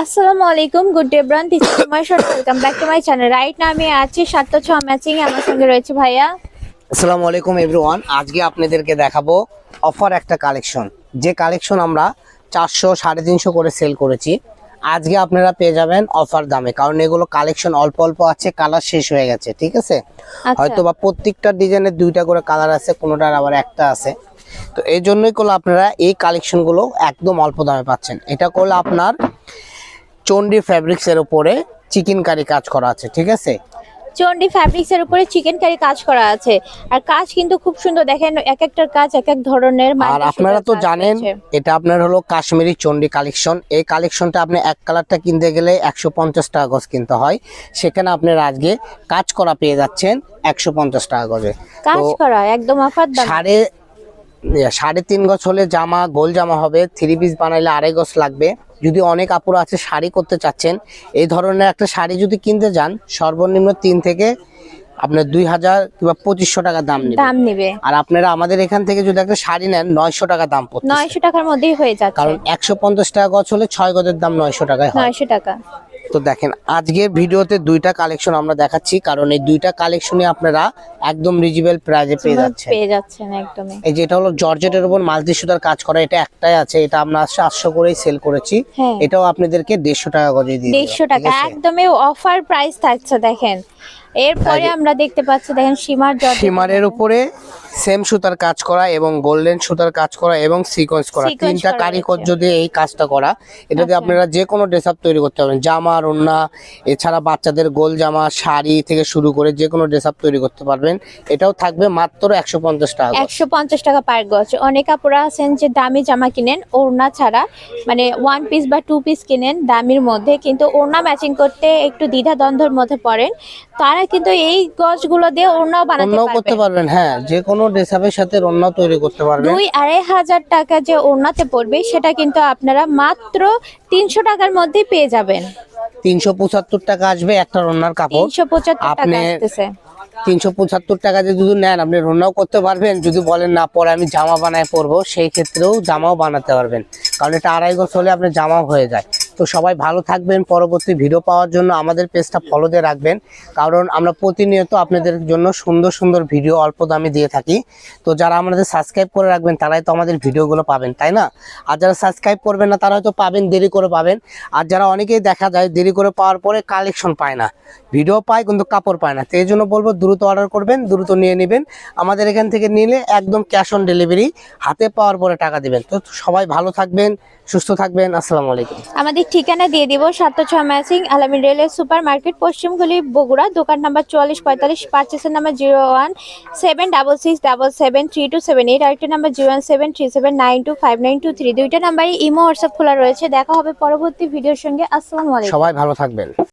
আসসালামু আলাইকুম good day bran my short welcome back to my channel right না আমি আছি সাতটা ছ ম্যাচিং আমার সঙ্গে রয়েছে ভাইয়া। আসসালামু আলাইকুম এভরিওয়ান আজকে আপনাদেরকে দেখাবো অফার একটা কালেকশন যে কালেকশন আমরা চারশো সাড়ে তিনশো করে সেল করেছি। আজকে আপনারা পেয়ে যাবেন অফার দামে। কারণ এগুলো কালেকশন অল্প অল্প আছে কালার শেষ হয়ে গেছে ঠিক আছে? আচ্ছা। হয়তো বা প্রত্যেকটা ডিজাইনের দুইটা করে কালার আছে কোনোটার আবার একটা আছে। তো এই জন্যই করলে আপনারা এই কালেকশনগুলো একদম অল্প দামে পাচ্ছেন। এটা করলে আপনার চন্ডি ফ্যাব্রিক্সের উপরে চিকেন কারি কাজ করা আছে ঠিক আছে? চন্ডি ফ্যাব্রিক্স এর উপরে চিকেন কারি কাজ করা আছে। আর কাজ কিন্তু খুব সুন্দর দেখেন এক একটার কাজ এক এক ধরনের আর আপনারা তো জানেন এটা আপনার হলো কাশ্মীরি চন্ডি কালেকশন। এই কালেকশনটা আপনি এক কালারটা কিনতে গেলে একশো পঞ্চাশ টাকা গজ কিনতে হয়। সেখানে আপনারা আজকে কাজ করা পেয়ে যাচ্ছেন একশো পঞ্চাশ টাকা গজে। কাজ করা একদম অফার দাম। সাড়ে সাড়ে তিন গজ হলে জামা গোল জামা হবে। থ্রি পিস বানাইলে আড়াই গজ লাগবে। যদি অনেক আপুরা আছে শাড়ি করতে চাচ্ছেন এই ধরনের একটা শাড়ি যদি কিনতে যান সর্বনিম্ন তিন থেকে আপনার দুই হাজার কিংবা পঁচিশশো টাকা দাম নেবে। দাম নেবে। আর আপনারা আমাদের এখান থেকে যদি একটা শাড়ি নেন নয়শো টাকা দাম পড়ছে নয়শো টাকার মধ্যেই হয়ে যায় কারণ একশো পঞ্চাশ টাকা গছ হলে ছয় গজের দাম নয়শো টাকায় নয়শো টাকা। তো দেখেন আজকের ভিডিওতে দুইটা কালেকশন আমরা দেখাচ্ছি কারণ এই দুইটা কালেকশনে আপনারা একদম রিজিবেল প্রাইজে পেয়ে যাচ্ছেন। পেয়ে যাচ্ছেন একদমই। এই যেটা হলো জর্জেটের উপর মাল্টি সুতার কাজ করা এটা একটাই আছে এটা আমরা সাতশো করেই সেল করেছি। হ্যাঁ। এটাও আপনাদেরকে দেড়শো টাকা গজে দিয়ে দিলাম, দেড়শো ঠিক টাকা একদমই অফার প্রাইস থাকছে দেখেন। এরপরে আমরা দেখতে পাচ্ছি দেখেন সীমার জর্জেট। সীমারের উপরে সেম সুতার কাজ করা এবং গোল্ডেন সুতার কাজ করা এবং সিকোয়েন্স করা। তিনটা করা কারিগর যদি এই কাজটা করা এটা দিয়ে আচ্ছা। আপনারা যে কোনো ড্রেস আপ তৈরি করতে পারবেন। জামা ওড়না এছাড়া বাচ্চাদের গোল জামা শাড়ি থেকে শুরু করে যে কোনো ড্রেস আপ তৈরি করতে পারবেন। এটাও থাকবে মাত্র একশো পঞ্চাশ টাকা। একশো পঞ্চাশ টাকা পার গজ। অনেক আপুরা আছেন যে দামি জামা কিনেন ওড়না ছাড়া। মানে ওয়ান পিস বা টু পিস কিনেন দামির মধ্যে কিন্তু ওড়না ম্যাচিং করতে একটু দ্বিধা দ্বন্দ্বের মধ্যে পড়েন। তারা কিন্তু এই গজগুলো দিয়ে ওড়নাও বানাতে অন্যও করতে পারবেন হ্যাঁ যে কোনো ড্রেস আপের সাথে অন্য তৈরি করতে পারবেন। দুই আড়াই হাজার টাকা যে ওড়নাতে পড়বে সেটা কিন্তু আপনারা মাত্র তিনশো টাকার মধ্যে পেয়ে যাবেন। তিনশো পঁচাত্তর টাকা আসবে একটা রান্নার কাপড়। তিনশো পঁচাত্তর টাকা আসতেছে। তিনশো পঁচাত্তর টাকা দিয়ে যদি নেন আপনি রান্নাও করতে পারবেন যদি বলেন না পরে আমি জামা বানায় পরবো সেই ক্ষেত্রেও জামাও বানাতে পারবেন। কারণ এটা আড়াই গজ হলে আপনার জামাও হয়ে যায়। তো সবাই ভালো থাকবেন। পরবর্তী ভিডিও পাওয়ার জন্য আমাদের পেজটা ফলো দিয়ে রাখবেন। কারণ আমরা প্রতিনিয়ত আপনাদের জন্য সুন্দর সুন্দর ভিডিও অল্প দামে দিয়ে থাকি। তো যারা আমাদের সাবস্ক্রাইব করে রাখবেন, তারাই তো আমাদের ভিডিওগুলো পাবেন, তাই না? আর যারা সাবস্ক্রাইব করবেন না তারা হয়তো পাবেন, দেরি করে পাবেন। আর যারা অনেকেই দেখা যায় দেরি করে পাওয়ার পরে কালেকশন পায় না। ভিডিও পায় কিন্তু কাপড় পায় না। তো এই জন্য বলব, দ্রুত অর্ডার করবেন, দ্রুত নিয়ে নেবেন। আমাদের এখান থেকে নিলে একদম ক্যাশ অন ডেলিভারি হাতে পাওয়ার পরে টাকা দেবেন। তো সবাই ভালো থাকবেন, সুস্থ থাকবেন। আসসালামু আলাইকুম। আমাদের ঠিকানা দিয়ে দিব সাত ছয় ম্যাচিং, আলামিন রেলের সুপার মার্কেট পশ্চিমগুলি বগুড়া, দোকান নাম্বার চুয়াল্লিশ পঁয়তাল্লিশ পার্চেসের number zero one, seven double six double seven three two seven eight, আরেকটা number zero one seven three seven nine two five nine two three, দুইটা নাম্বারই ইমো, হোয়াটসঅ্যাপ খোলা রয়েছে, দেখা হবে পরবর্তী ভিডিওর সঙ্গে, আসসালামু আলাইকুম। সবাই ভালো থাকবেন।